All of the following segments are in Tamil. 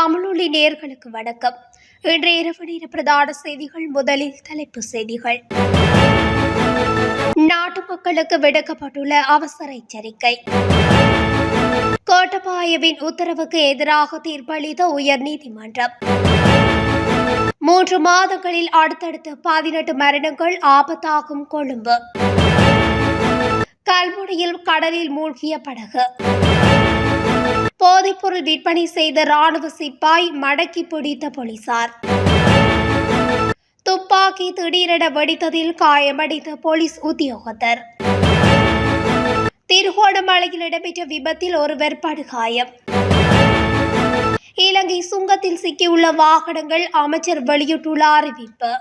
தமிழொலி நேர்களுக்கு வணக்கம். இன்று இரவு நேர பிரதான செய்திகள் முதலில் தலைப்பு செய்திகள். நாட்டு மக்களுக்கு விடுக்கப்பட்டுள்ள அவசர எச்சரிக்கை. கோட்டபாயவின் உத்தரவுக்கு எதிராக தீர்ப்பளித்த உயர்நீதிமன்றம். மூன்று மாதங்களில் அடுத்தடுத்து பதினெட்டு மரணங்கள் ஆபத்தாகும் கொழும்பு. கல்முனையில் கடலில் மூழ்கிய படகு. போதைப்பொருள் விற்பனை செய்த ராணுவ சிப்பாய் மடக்கி பிடித்த போலீசார். துப்பாக்கி திடீரென வெடித்ததில் காயமடைந்த போலீஸ் உத்தியோகத்தர். திருகோணமலையில் இடம்பெற்ற விபத்தில் ஒருவர் படுகாயம். இலங்கை சுங்கத்தில் சிக்கியுள்ள வாகனங்கள் அமைச்சர் வெளியிட்டுள்ள அறிவிப்பு.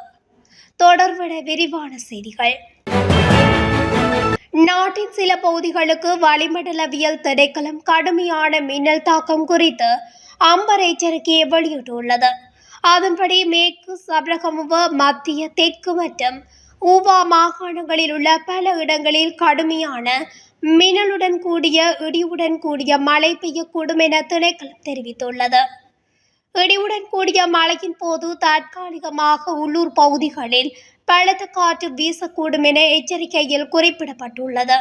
தொடர்பட விரிவான செய்திகள். நாட்டின் சில பகுதிகளுக்கு வளிமண்டலவியல் திணைக்களம் கடுமையான மின்னல் தாக்கம் குறித்து அம்பர் எச்சரிக்கையை வெளியிட்டுள்ளது. அதன்படி மேற்கு சபரகமுவ மத்திய தெற்கு மற்றும் ஊவா மாகாணங்களில் உள்ள பல இடங்களில் கடுமையான மின்னலுடன் கூடிய இடியுடன் கூடிய மழை பெய்யக்கூடும் என திணைக்களம் தெரிவித்துள்ளது. இடியுடன் கூடிய மழையின் போது தற்காலிகமாக உள்ளூர் பகுதிகளில் பலத்த காற்று வீசக்கூடும் என எச்சரிக்கையில் குறிப்பிடப்பட்டுள்ளது.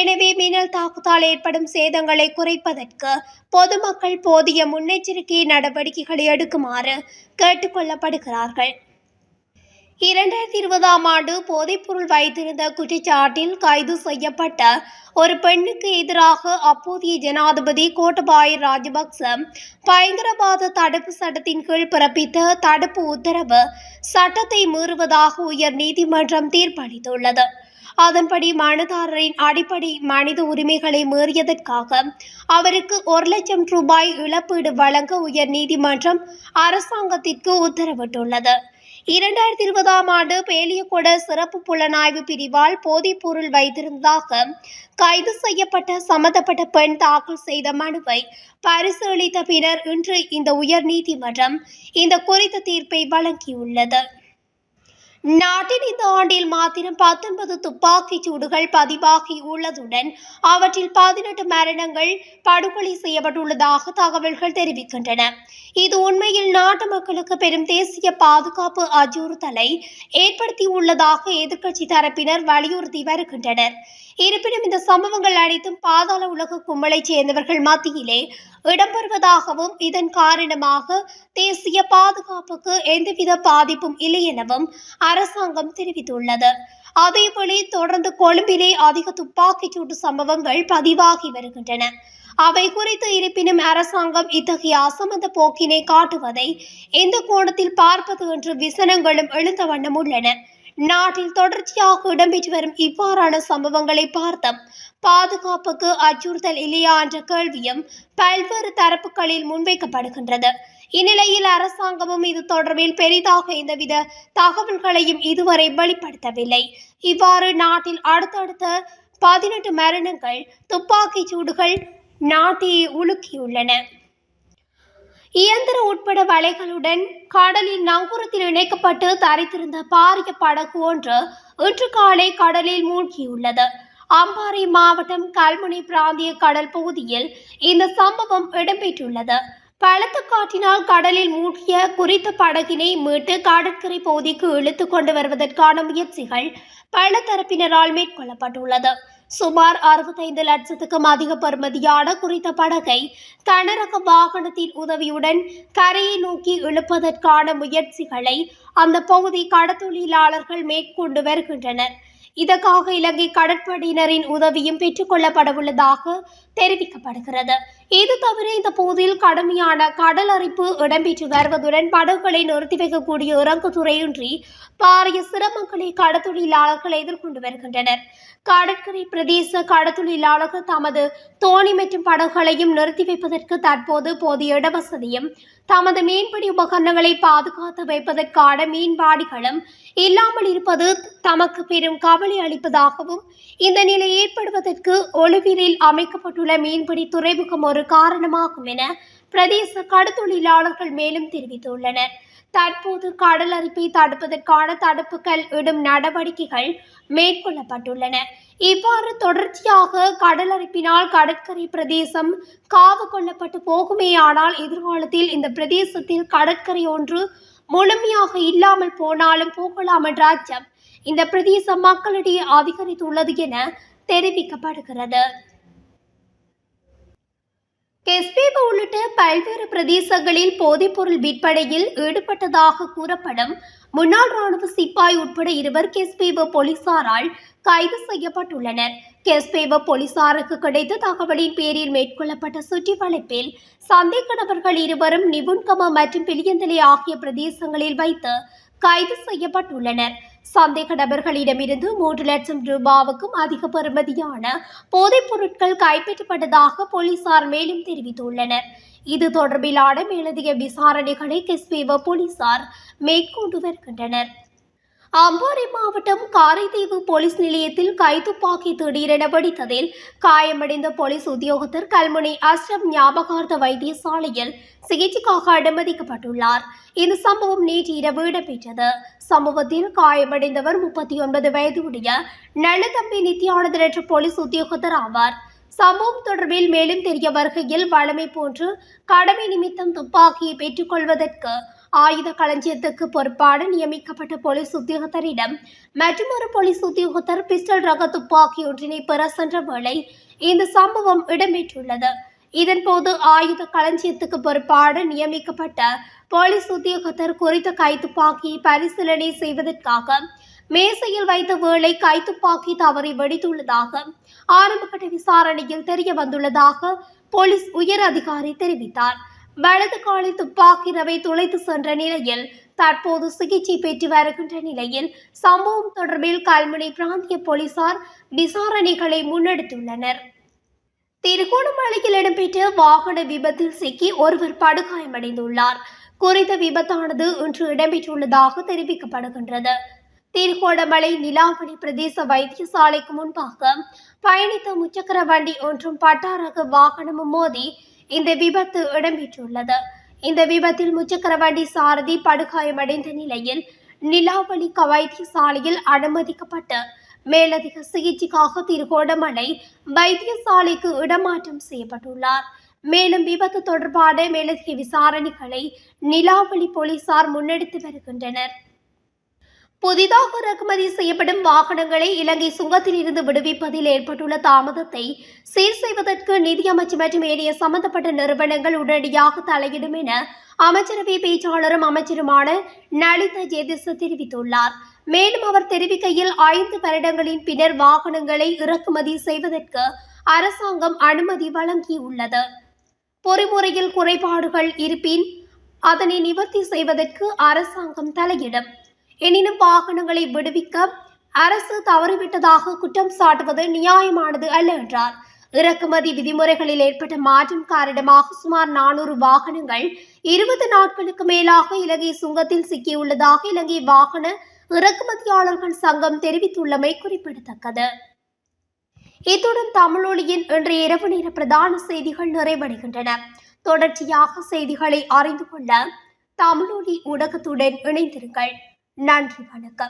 எனவே மின்னல் தாக்குதல் ஏற்படும் சேதங்களை குறைப்பதற்கு பொதுமக்கள் போதிய முன்னெச்சரிக்கை நடவடிக்கைகளை எடுக்குமாறு கேட்டுக்கொள்ளப்படுகிறார்கள். இரண்டாயிரத்தி இருபதாம் ஆண்டு போதைப்பொருள் வைத்திருந்த குற்றச்சாட்டில் கைது செய்யப்பட்ட ஒரு பெண்ணுக்கு எதிராக அப்போதைய ஜனாதிபதி கோட்டபாய ராஜபக்ச பயங்கரவாத தடுப்பு சட்டத்தின் கீழ் பிறப்பித்த தடுப்பு உத்தரவு சட்டத்தை மீறுவதாக உயர் நீதிமன்றம் தீர்ப்பளித்துள்ளது. அதன்படி மனுதாரரின் அடிப்படை மனித உரிமைகளை மீறியதற்காக அவருக்கு ஒரு லட்சம் ரூபாய் இழப்பீடு வழங்க உயர் நீதிமன்றம் அரசாங்கத்திற்கு உத்தரவிட்டுள்ளது. இரண்டாயிரத்தி இருபதாம் ஆண்டு பேலியகொட சிறப்பு புலனாய்வு பிரிவால் போதைப் பொருள் வைத்திருந்ததாக கைது செய்யப்பட்ட சம்பந்தப்பட்ட பெண் தாக்கல் செய்த மனுவை பரிசீலித்த பின்னர் இன்று இந்த உயர் நீதிமன்றம் இந்த குறித்த தீர்ப்பை வழங்கியுள்ளது. நாட்டின் இந்த ஆண்டில் மாத்திரம் பத்தொன்பது துப்பாக்கிச் சூடுகள் பதிவாகி உள்ளதுடன் அவற்றில் பதினெட்டு மரணங்கள் படுகொலை செய்யப்பட்டுள்ளதாக தகவல்கள் தெரிவிக்கின்றன. இது உண்மையில் நாட்டு மக்களுக்கு பெரும் தேசிய பாதுகாப்பு அச்சுறுத்தலை ஏற்படுத்தியுள்ளதாக எதிர்க்கட்சி தரப்பினர் வலியுறுத்தி வருகின்றனர். இருப்பினும் இந்த சம்பவங்கள் அனைத்தும் பாதாள உலக கும்பலைச் சேர்ந்தவர்கள் மத்தியிலே இடம்பெறுவதாகவும் இதன் காரணமாக தேசிய பாதுகாப்புக்கு எந்தவித பாதிப்பும் இல்லை எனவும் அரசாங்கம் தெரிவித்துள்ளது. அதேபோல தொடர்ந்து கொழும்பிலே அதிக துப்பாக்கிச் சூட்டு சம்பவங்கள் பதிவாகி வருகின்றன. அவை குறித்து இருப்பினும் அரசாங்கம் இத்தகைய அசமந்த போக்கினை காட்டுவதை எந்த கோணத்தில் பார்ப்பது என்று விசனங்களும் எழுந்த வண்ணம் உள்ளன. நாட்டில் தொடர்ச்சியாக இடம்பெற்று வரும் இவ்வாறான சம்பவங்களை பார்த்தோம். பாதுகாப்புக்கு அச்சுறுத்தல் இல்லையா என்ற கேள்வியும் பல்வேறு தரப்புகளில் முன்வைக்கப்படுகின்றது. இந்நிலையில் அரசாங்கமும் இது தொடர்பில் பெரிதாக எந்தவித தகவல்களையும் இதுவரை வெளிப்படுத்தவில்லை. இவ்வாறு நாட்டில் அடுத்தடுத்த பதினெட்டு மரணங்கள் துப்பாக்கிச் சூடுகள் நாட்டை உலுக்கியுள்ளன. இயந்திர உட்பட வலைகளுடன் கடலில் நங்கூரத்தில் இணைக்கப்பட்டு தரித்திருந்த பாரிய படகு ஒன்று இன்று காலை கடலில் மூழ்கியுள்ளது. அம்பாறை மாவட்டம் கல்முனை பிராந்திய கடல் பகுதியில் இந்த சம்பவம் இடம்பெற்றுள்ளது. பலத்த காற்றினால் கடலில் மூழ்கிய குறித்த படகினை மீட்டு கடற்கரை பகுதிக்கு இழுத்து கொண்டு வருவதற்கான முயற்சிகள் பல தரப்பினரால் மேற்கொள்ளப்பட்டுள்ளது. சுமார் அறுபத்தைந்து லட்சத்துக்கும் அதிக பருமதியான குறித்த படகை கனரக வாகனத்தின் உதவியுடன் கரையை நோக்கி இழுப்பதற்கான முயற்சிகளை அந்த பகுதி கடத்தொழிலாளர்கள் மேற்கொண்டு வருகின்றனர். இதற்காக இலங்கை கடற்படையினரின் உதவியும் பெற்றுக்கொள்ளப்படவுள்ளதாக தெரிவிக்கப்படுகிறது. இது தவிர இந்த பகுதியில் கடுமையான கடல் அரிப்பு இடம்பெற்று வருவதுடன் படகுகளை நிறுத்தி வைக்கக்கூடிய இறங்குதுறையின்றி பாரிய சிரமங்களை கடத்தொழிலாளர்கள் எதிர்கொண்டு வருகின்றனர். கடற்கரை பிரதேச கடத்தொழிலாளர்கள் தமது தோணி மற்றும் படகுகளையும் நிறுத்தி வைப்பதற்கு தற்போது போதிய இடவசதியும் தமது மீன்பிடி உபகரணங்களை பாதுகாத்து வைப்பதற்கான மீன்பாடிகளும் இல்லாமல் இருப்பது தமக்கு பெரும் கவலை அளிப்பதாகவும் இந்த நிலை ஏற்படுவதற்கு ஒளிவீரில் அமைக்கப்பட்டுள்ள மீன்பிடி துறைமுகம் ஒரு காரணமாகும் என பிரதேச கடத்தொழிலாளர்கள் மேலும் தெரிவித்துள்ளனர். தற்போது கடல் அரிப்பை தடுப்பதற்கான தடுப்புகள் இடும் நடவடிக்கைகள் மேற்கொள்ளப்பட்டுள்ளன. இவ்வாறு தொடர்ச்சியாக கடல் அரிப்பினால் கடற்கரை பிரதேசம் காவு கொள்ளப்பட்டு போகுமேயானால் எதிர்காலத்தில் இந்த பிரதேசத்தில் கடற்கரை ஒன்று முழுமையாக இல்லாமல் போனாலும் போகலாம் என்ற அச்சம் இந்த பிரதேசம் மக்களிடையே அதிகரித்துள்ளது என தெரிவிக்கப்படுகிறது. கெஸ்பேபு உள்ளிட்ட பல்வேறு பிரதேசங்களில் போதைப்பொருள் விற்பனையில் ஈடுபட்டதாக கூறப்படும் முன்னாள் ராணுவ சிப்பாய் உட்பட இருவர் கெஸ்பேவ போலீசாரால் கைது செய்யப்பட்டுள்ளனர். கெஸ்பேவ போலீசாருக்கு கிடைத்த தகவலின் பேரில் மேற்கொள்ளப்பட்ட சுற்றி வளைப்பில் சந்தேக நபர்கள் இருவரும் நிபுன்கம மற்றும் பிளியந்தலை ஆகிய பிரதேசங்களில் வைத்து கைது செய்யப்பட்டுள்ளனர். சந்தேக நபர்களிடமிருந்து மூன்று லட்சம் ரூபாவுக்கும் அதிக பெறுமதியான போதைப் பொருட்கள் கைப்பற்றப்பட்டதாக போலீசார் மேலும் தெரிவித்துள்ளனர். இது தொடர்பிலான மேலதிக விசாரணைகளை கெஸ்பேவ போலீசார் மேற்கொண்டு வருகின்றனர். அம்பாறை மாவட்டம் காரைதீவு போலீஸ் நிலையத்தில் கைத்துப்பாக்கி திடீரென வெடித்ததில் காயமடைந்த போலீஸ் உத்தியோகத்தர் கல்முனை அஸ்ரம் ஞாபகார்த்த வைத்தியசாலையில் சிகிச்சைக்காக அனுமதிக்கப்பட்டுள்ளார். இந்த சம்பவம் நேற்று இரவு இடம்பெற்றது. சம்பவத்தில் காயமடைந்தவர் முப்பத்தி ஒன்பது வயதுடைய நல்லதம்பி நித்யானந்தன் என்ற போலீஸ் உத்தியோகத்தர் ஆவார். சம்பவம் தொடர்பில் மேலும் தெரிய வருகையில் வழமை போன்று கடமை நிமித்தம் துப்பாக்கியை பெற்றுக்கொள்வதற்கு ஆயுத களஞ்சியத்துக்கு பொறுப்பான நியமிக்கப்பட்ட போலீஸ் உத்தியோகத்தரிடம் மற்றொரு போலீஸ் உத்தியோகத்தர் பிஸ்டல் ரக துப்பாக்கி ஒன்றினை பெற சென்ற வேளை இந்த சம்பவம் இடம்பெற்றுள்ளது. இதன்போது ஆயுத களஞ்சியத்துக்கு பொறுப்பான நியமிக்கப்பட்ட போலீஸ் உத்தியோகத்தர் குறித்த கைத்துப்பாக்கியை பரிசீலனை செய்வதற்காக மேசையில் வைத்த வேளை கைத்துப்பாக்கி தவறி வெடித்துள்ளதாக ஆரம்பகட்ட விசாரணையில் தெரிய வந்துள்ளதாக போலீஸ் உயர் அதிகாரி தெரிவித்தார். வலது காலை துப்பாக்கி ரவை துளைத்து சென்ற நிலையில் தற்போது சிகிச்சை பெற்று வருகின்ற நிலையில் சம்பவம் தொடர்பில் கல்முனை பிராந்திய போலீசார் விசாரணைகளை முன்னெடுத்துள்ளனர். திருகோணமலையில் இடம்பெற்ற வாகன விபத்தில் சிக்கி ஒருவர் படுகாயமடைந்துள்ளார். குறித்த விபத்தானது இன்று இடம்பெற்றுள்ளதாக தெரிவிக்கப்படுகின்றது. திருகோணமலை நிலாவணி பிரதேச வைத்தியசாலைக்கு முன்பாக பயணித்த முச்சக்கர வண்டி ஒன்றும் பட்டாரக வாகனமும் மோதி இந்த விபத்து இடம்பெற்றுள்ளது. இந்த விபத்தில் முச்சக்கரவண்டி சாரதி படுகாயமடைந்த நிலையில் நிலாவளி வைத்தியசாலையில் அனுமதிக்கப்பட்டு மேலதிக சிகிச்சைக்காக திருகோணமலை வைத்தியசாலைக்கு இடமாற்றம் செய்யப்பட்டுள்ளார். மேலும் விபத்து தொடர்பான மேலதிக விசாரணைகளை நிலாவளி போலீசார் முன்னெடுத்து வருகின்றனர். புதிதாக இறக்குமதி செய்யப்படும் வாகனங்களை இலங்கை சுங்கத்தில் இருந்து விடுவிப்பதில் ஏற்பட்டுள்ள தாமதத்தை சீர் செய்வதற்கு நிதியமைச்சர் மற்றும் ஏனைய சம்பந்தப்பட்ட நிறுவனங்கள் உடனடியாக தலையிடும் என அமைச்சரவை பேச்சாளரும் அமைச்சருமான நலித ஜெதிச தெரிவித்துள்ளார். மேலும் அவர் தெரிவிக்கையில் ஐந்து வருடங்களின் பின்னர் வாகனங்களை இறக்குமதி செய்வதற்கு அரசாங்கம் அனுமதி வழங்கியுள்ளது. பொறிமுறையில் குறைபாடுகள் இருப்பின் அதனை நிவர்த்தி செய்வதற்கு அரசாங்கம் தலையிடும். எனினும் வாகனங்களை விடுவிக்க அரசு தவறிவிட்டதாக குற்றம் சாட்டுவது நியாயமானது அல்ல என்றார். இறக்குமதி விதிமுறைகளில் ஏற்பட்ட மாற்றம் காரணமாக சுமார் நானூறு வாகனங்கள் இருபது நாட்களுக்கு மேலாக இலங்கை சுங்கத்தில் சிக்கியுள்ளதாக இலங்கை வாகன இறக்குமதியாளர்கள் சங்கம் தெரிவித்துள்ளமை குறிப்பிடத்தக்கது. இத்துடன் தமிழொலியின் இன்றைய இரவு நேர பிரதான செய்திகள் நிறைவடைகின்றன. தொடர்ச்சியாக செய்திகளை அறிந்து கொள்ள தமிழொலி ஊடகத்துடன் இணைந்திருங்கள். நன்றி வணக்கம்.